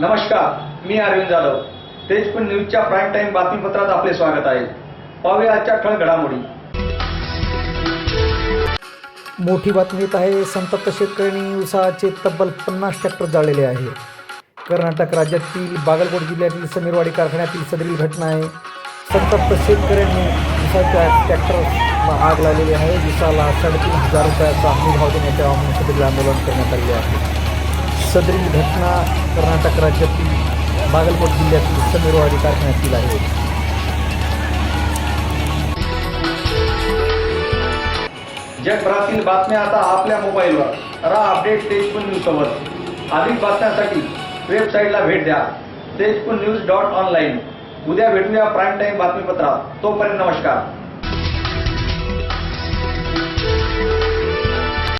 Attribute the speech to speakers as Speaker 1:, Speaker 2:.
Speaker 1: नमस्कार मी अरविंद जाधव. तेजपूर न्यूजच्या prime time बातमीपत्रात आपले स्वागत आहे. पाहूया आजच्या ठळ घडामोडी.
Speaker 2: मोठी बातमी येत आहे संतप्त शेतकऱ्यांनी उसाचे तब्बल पन्नास ट्रॅक्टर जाळलेले आहे. कर्नाटक राज्यातील बागलकोट जिल्ह्यातील समीरवाडी कारखान्यातील सदरील घटना आहे. संतप्त शेतकऱ्यांनी उसाच्या ट्रॅक्टर आग लागलेली आहे. उसाला साडेतीन हजार रुपयाचा हमी भाव देण्याच्या सदरील आंदोलन करण्यात आले आहे. सदरील घटना कर्नाटक राज्यातील बागलकोट जिल्ह्यातील समीरवाडी कारखान्यातील आहे.
Speaker 1: जगभरातील बातम्या आता आपल्या मोबाईलवर रा अपडेट तेजपूर न्यूज सोबत. अधिक बातम्यांसाठी वेबसाईटला भेट द्या. तेजपूर न्यूज डॉट ऑनलाईन उद्या भेटूया प्राईम टाईम बातमीपत्रात. तोपर्यंत नमस्कार.